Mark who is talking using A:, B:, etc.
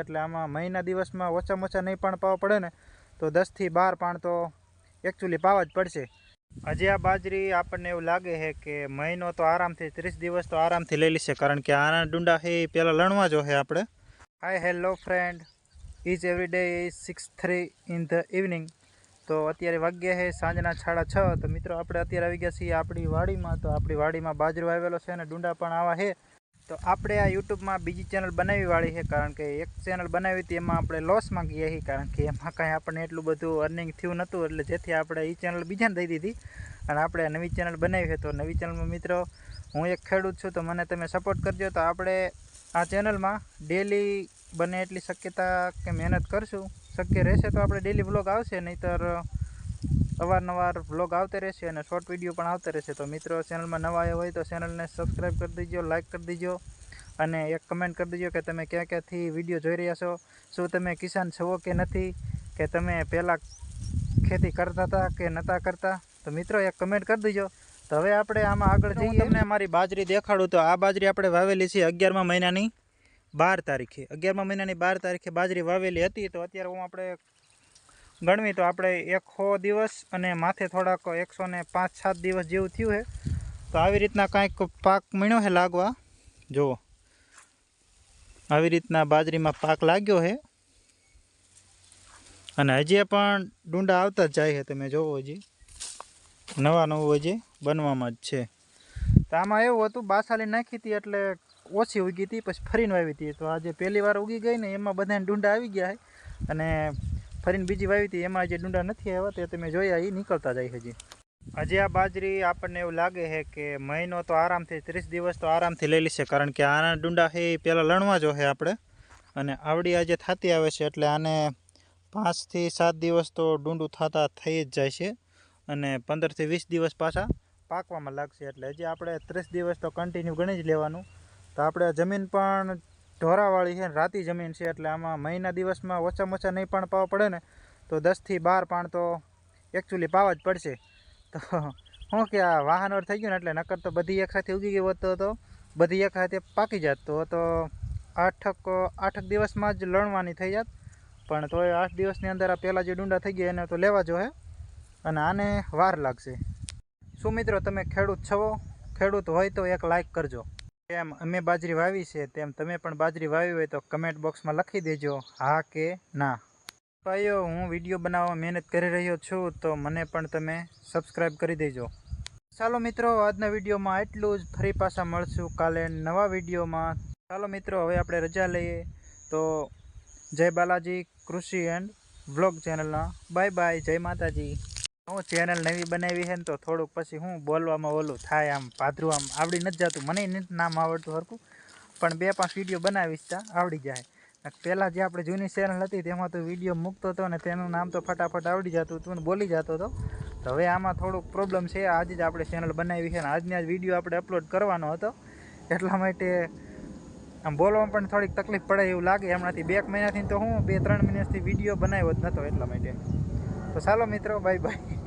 A: એટલે આમાં મહિના દિવસમાં ઓછામાં ઓછા નહીં પણ પાવા પડે ને, તો દસથી બાર પાણ તો એકચ્યુઅલી પાવા જ પડશે. હજી આ બાજરી આપણને એવું લાગે છે કે મહિનો તો આરામથી, ત્રીસ દિવસ તો આરામથી લઈ લેશે, કારણ કે આના ડુંડા છે એ પહેલાં લણવા જો છે આપણે. Hi hello friend is every day is six three in the evening તો અત્યારે વાગ્યા છે સાંજના સાડા છ, તો મિત્રો આપણે અત્યારે આવી ગયા છીએ આપણી વાડીમાં, તો આપણી વાડીમાં બાજરો આવેલો છે અને ડુંડા પણ આવા છે. તો આપણે આ યુટ્યુબમાં બીજી ચેનલ બનાવી વાળી છે, કારણ કે એક ચેનલ બનાવી હતી, એમાં આપણે લોસમાં ગયા છીએ, કારણ કે એમાં કાંઈ આપણને એટલું બધું અર્નિંગ થયું નહોતું, એટલે જેથી આપણે એ ચેનલ બીજાને દઈ દીધી. અને આપણે નવી ચેનલ બનાવી છે, તો નવી ચેનલમાં મિત્રો હું એક ખેડૂત છું, તો મને તમે સપોર્ટ કરજો. તો આપણે આ ચેનલમાં ડેલી બને એટલી શક્યતા કે મહેનત કરશું. શક્ય રહેશે તો આપણે ડેલી વ્લોગ આવશે, નહીંતર અવારનવાર વ્લોગ આવતા રહેશે અને શોર્ટ વીડિયો પણ આવતા રહેશે. તો મિત્રો ચેનલમાં નવા આવ્યા હોય તો ચેનલને સબસ્ક્રાઈબ કરી દેજો લાઇક કરી દેજો અને એક કમેન્ટ કરી દેજો કે તમે ક્યાં ક્યાંથી વીડિયો જોઈ રહ્યા છો? શું તમે કિસાન છો કે નથી? કે તમે પહેલાં ખેતી કરતા હતા કે નહોતા કરતા? તો મિત્રો એક કમેન્ટ કરી દેજો. તો હવે આપણે આમાં આગળ જઈએ. તમને મારી બાજરી દેખાડું તો આ બાજરી આપણે વાવેલી છે અગિયારમા મહિનાની બાર તારીખે. અગિયારમા મહિનાની બાર તારીખે બાજરી વાવેલી હતી તો અત્યારે હું આપણે ગણવી તો આપણે એકસો દિવસ અને માથે થોડાક એકસો ને પાંચ સાત દિવસ જેવું થયું છે. તો આવી રીતના કાંઈક પાક મીણ્યો છે લાગવા. જુઓ. આવી રીતના બાજરીમાં પાક લાગ્યો છે. અને હજી પણ ડુંડા આવતા જ જાય છે તમે જોવો હજી. નવા નવું હજી બનવામાં જ છે. તો આમાં એવું હતું, બાસાલી નાખી હતી એટલે ઓછી ઉગી હતી, પછી ફરીને વાવી હતી. તો આજે પહેલી વાર ઉગી ગઈ ને એમાં બધાને ડુંડા આવી ગયા છે. અને ફરીને બીજી વાવી હતી, એમાં જે ડુંડા નથી આવ્યા તે તમે જોયા એ નીકળતા જાય હજી. હજી આ બાજરી આપણને એવું લાગે છે કે મહિનો તો આરામથી, ત્રીસ દિવસ તો આરામથી લઈ લેશે, કારણ કે આના ડુંડા છે એ પહેલાં લણવા જો છે આપણે. અને આવડી આજે થતી આવે છે, એટલે આને પાંચથી સાત દિવસ તો ડુંડું થતાં થઈ જ જાય છે. અને પંદરથી વીસ દિવસ પાછા પાકવામાં લાગશે, એટલે હજી આપણે ત્રીસ દિવસ તો કન્ટિન્યુ ગણી જ લેવાનું. તો આપણે જમીન પણ ઢોરાવાળી છે રાતી જમીન છે એટલે આમાં મહિના દિવસમાં ઓછામાં ઓછા નહીં પણ પાવા પડે ને તો દસથી બાર પાણ તો એકચ્યુઅલી પાવા જ પડશે. તો શું કે આ વાહનોર થઈ ગયું ને એટલે નકર તો બધી એક સાથે ઉગી ગઈ હોત તો તો બધી એક સાથે પાકી જાત. તો તો આઠક આઠક દિવસમાં જ લણવાની થઈ જાત. પણ તોય આઠ દિવસની અંદર આ પહેલાં જે ડુંડા થઈ ગયા એને તો લેવા જોઈએ અને આને વાર લાગશે. શું મિત્રો તમે ખેડૂત છો? ખેડૂત હોય તો એક લાઈક કરજો. એમ અમે બાજરી વાવી છે તેમ તમે પણ બાજરી વાવી હોય તો કમેન્ટ બોક્સમાં લખી દેજો, હા કે ના. ભાઈઓ, હું વીડિયો બનાવવા મહેનત કરી રહ્યો છું તો મને પણ તમે સબસ્ક્રાઈબ કરી દેજો. ચાલો મિત્રો, આજના વિડીયોમાં એટલું જ. ફરી પાછા મળશું કાલે નવા વિડીયોમાં. ચાલો મિત્રો, હવે આપણે રજા લઈએ. તો જય બાલાજી કૃષિ એન્ડ વ્લોગ ચેનલના. Bye bye, Jay Mataji. હું ચેનલ નવી બનાવી છે ને તો થોડુંક પછી હું બોલવામાં ઓલું થાય આમ પાધરું આમ, આવડી નથી જતું. મને નામ આવડતું હરકું પણ બે પાંચ વીડિયો બનાવીશ ત્યાં આવડી જાય. પહેલાં જે આપણે જૂની ચેનલ હતી તેમાં તો વીડિયો મૂકતો હતો ને તેનું નામ તો ફટાફટ આવડી જતું હતું ને બોલી જતો હતો. તો હવે આમાં થોડુંક પ્રોબ્લેમ છે. આજે જ આપણે ચેનલ બનાવી છે ને આજને આજ વીડિયો આપણે અપલોડ કરવાનો હતો. એટલા માટે આમ બોલવામાં પણ થોડીક તકલીફ પડે એવું લાગે. હમણાંથી બે એક મહિનાથી તો હું બે ત્રણ મહિનાથી વીડિયો બનાવ્યો જ નહોતો એટલા માટે. તો ચાલો મિત્રો બાય બાય